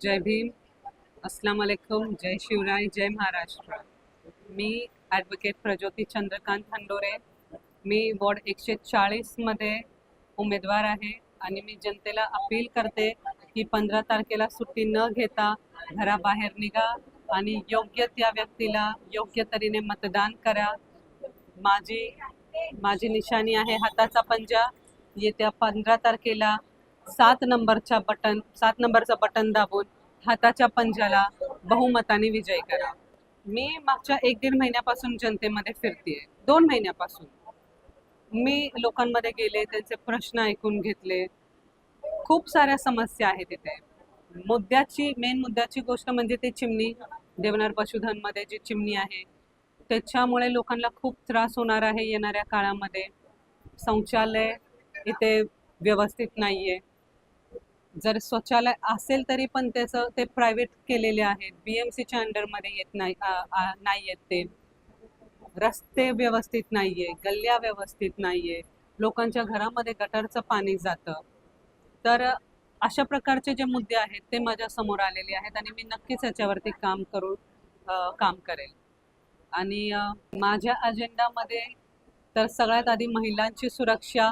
जय भीम. अस्सलाम वालेकुम. जय शिवराय जय महाराष्ट्र. मी ॲडव्होकेट प्रज्योती चंद्रकांत हंडोरे. मी वॉर्ड एकशे चाळीसमध्ये उमेदवार आहे आणि मी जनतेला अपील करते की पंधरा तारखेला सुट्टी न घेता घराबाहेर निघा आणि योग्य त्या व्यक्तीला योग्य तऱ्हेने मतदान करा. माझी माझी निशाणी आहे हाताचा पंजा. येत्या पंधरा तारखेला सात नंबरच्या बटन सात नंबरचं बटन दाबून हाताच्या पंजाला बहुमताने विजय करा. मी मागच्या एक दीड महिन्यापासून जनतेमध्ये फिरतेय. दोन महिन्यापासून. मी लोकांमध्ये गेले त्यांचे प्रश्न ऐकून घेतले. खूप साऱ्या समस्या आहेत तिथे मुद्द्याची मेन मुद्द्याची गोष्ट म्हणजे ती चिमणी. देवनार पशुधनमध्ये जी चिमणी आहे त्याच्यामुळे लोकांना खूप त्रास होणार आहे येणाऱ्या काळामध्ये. शौचालय इथे व्यवस्थित नाही आहे जर शौचालय असेल तरी पण त्याचं ते प्रायव्हेट केलेले आहेत. बी एम सीच्या अंडरमध्ये येत नाही नाही येत ते. रस्ते व्यवस्थित नाही आहे गल्ल्या व्यवस्थित नाही आहे लोकांच्या घरामध्ये गटरचं पाणी जातं. तर अशा प्रकारचे जे मुद्दे आहेत ते माझ्यासमोर आलेले आहेत आणि मी नक्कीच याच्यावरती काम करू काम करेल. आणि माझ्या अजेंडामध्ये तर सगळ्यात आधी महिलांची सुरक्षा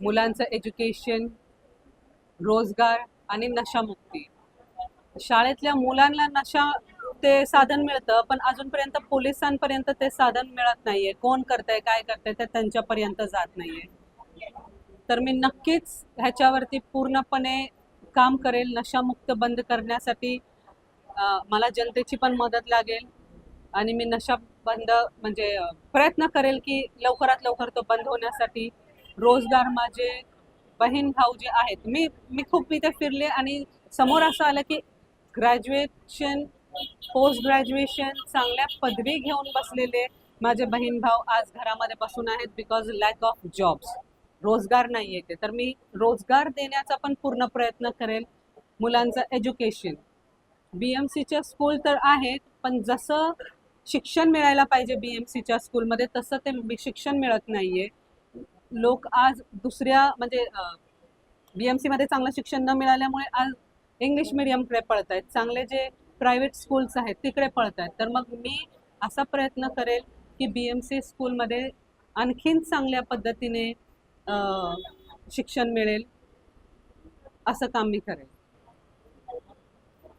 मुलांचं एज्युकेशन रोजगार आणि नशामुक्ती. शाळेतल्या मुलांना नशा ते साधन मिळतं पण अजूनपर्यंत पोलिसांपर्यंत ते साधन मिळत नाहीये. कोण करतंय काय करतंय ते त्यांच्यापर्यंत जात नाहीये. तर मी नक्कीच ह्याच्यावरती पूर्णपणे काम करेल. नशामुक्त बंद करण्यासाठी मला जनतेची पण मदत लागेल. आणि मी नशा बंद म्हणजे प्रयत्न करेल की लवकरात लवकर तो बंद होण्यासाठी. रोजगार माझे बहीण भाऊ जे आहेत मी मी खूप इथे फिरले आणि समोर असं आलं की ग्रॅज्युएशन पोस्ट ग्रॅज्युएशन चांगल्या पदवी घेऊन बसलेले माझे बहीण भाऊ आज घरामध्ये बसून आहेत बिकॉज लॅक ऑफ जॉब्स रोजगार नाही येते तर मी रोजगार देण्याचा पण पूर्ण प्रयत्न करेल मुलांचं एज्युकेशन बी एम सीच्या स्कूल तर आहेत पण जसं शिक्षण मिळायला पाहिजे बी एम सीच्या स्कूलमध्ये तसं ते शिक्षण मिळत नाहीये. लोक आज दुसऱ्या म्हणजे बी एम सीमध्ये चांगलं शिक्षण न मिळाल्यामुळे आज इंग्लिश मिडियमकडे पळत आहेत चांगले जे प्रायव्हेट स्कूल्स आहेत तिकडे पळत आहेत तर मग मी असा प्रयत्न करेल की बी एम सी स्कूलमध्ये आणखीन चांगल्या पद्धतीने शिक्षण मिळेल असं काम मी करेल.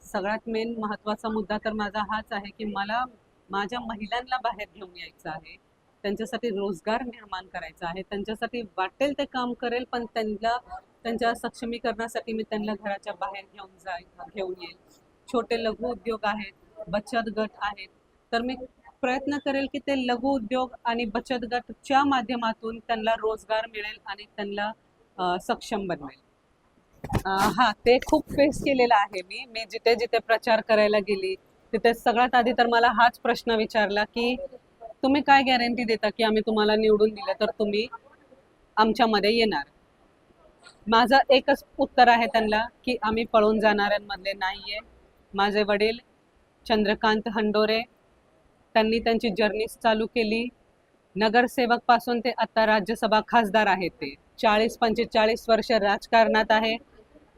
सगळ्यात मेन महत्त्वाचा मुद्दा तर माझा हाच आहे की मला माझ्या महिलांना बाहेर घेऊन यायचं आहे. त्यांच्यासाठी रोजगार निर्माण करायचा आहे. त्यांच्यासाठी वाटेल ते काम करेल पण त्यांना त्यांच्या सक्षमीकरणासाठी मी त्यांना घराच्या बाहेर घेऊन जाय घेऊन येईल. छोटे लघु उद्योग आहेत बचत गट आहेत. तर मी प्रयत्न करेल की ते लघु उद्योग आणि बचत गटच्या माध्यमातून त्यांना रोजगार मिळेल आणि त्यांना सक्षम बनवेल. हा ते खूप फेस केलेलं आहे मी. मी जिथे जिथे प्रचार करायला गेली तिथे सगळ्यात आधी तर मला हाच प्रश्न विचारला की तुम्ही काय गॅरंटी देता की आम्ही तुम्हाला निवडून दिलं तर तुम्ही आमच्यामध्ये येणार? माझं एकच उत्तर आहे त्यांना की आम्ही पळून जाणाऱ्यांमधले नाही आहे माझे वडील चंद्रकांत हंडोरे त्यांनी त्यांची जर्नीस चालू केली. नगरसेवकपासून ते आता राज्यसभा खासदार आहेत ते. चाळीस पंचेचाळीस वर्ष राजकारणात आहे.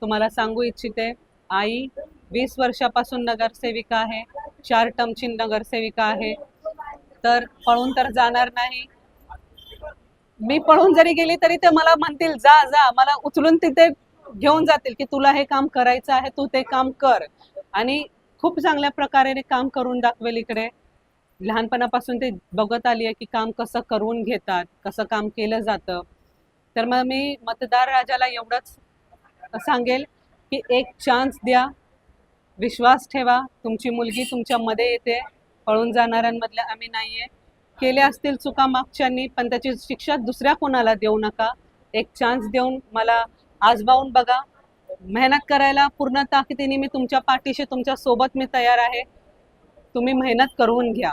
तुम्हाला सांगू इच्छिते आई वीस वर्षापासून नगरसेविका आहे चार टर्मची नगरसेविका आहे. तर पळून तर जाणार नाही. मी पळून जरी गेली तरी ते मला म्हणतील जा जा मला उचलून तिथे घेऊन जातील की तुला हे काम करायचं आहे तू ते काम कर. आणि खूप चांगल्या प्रकारे काम करून दाखवेल इकडे. लहानपणापासून ते बघत आली आहे की काम कसं करून घेतात कसं काम केलं जातं. तर मग मी मतदार राजाला एवढंच सांगेल की एक चान्स द्या. विश्वास ठेवा. तुमची मुलगी तुमच्यामध्ये येते. पळून जाणाऱ्यांमधल्या आम्ही नाहीये. केल्या असतील चुका मागच्यांनी पण त्याची शिक्षा दुसऱ्या कोणाला देऊ नका. एक चान्स देऊन मला आजमावून बघा. मेहनत करायला पूर्ण ताकदीने मी तुमच्या पाठीशी तुमच्यासोबत मी तयार आहे. तुम्ही मेहनत करून घ्या.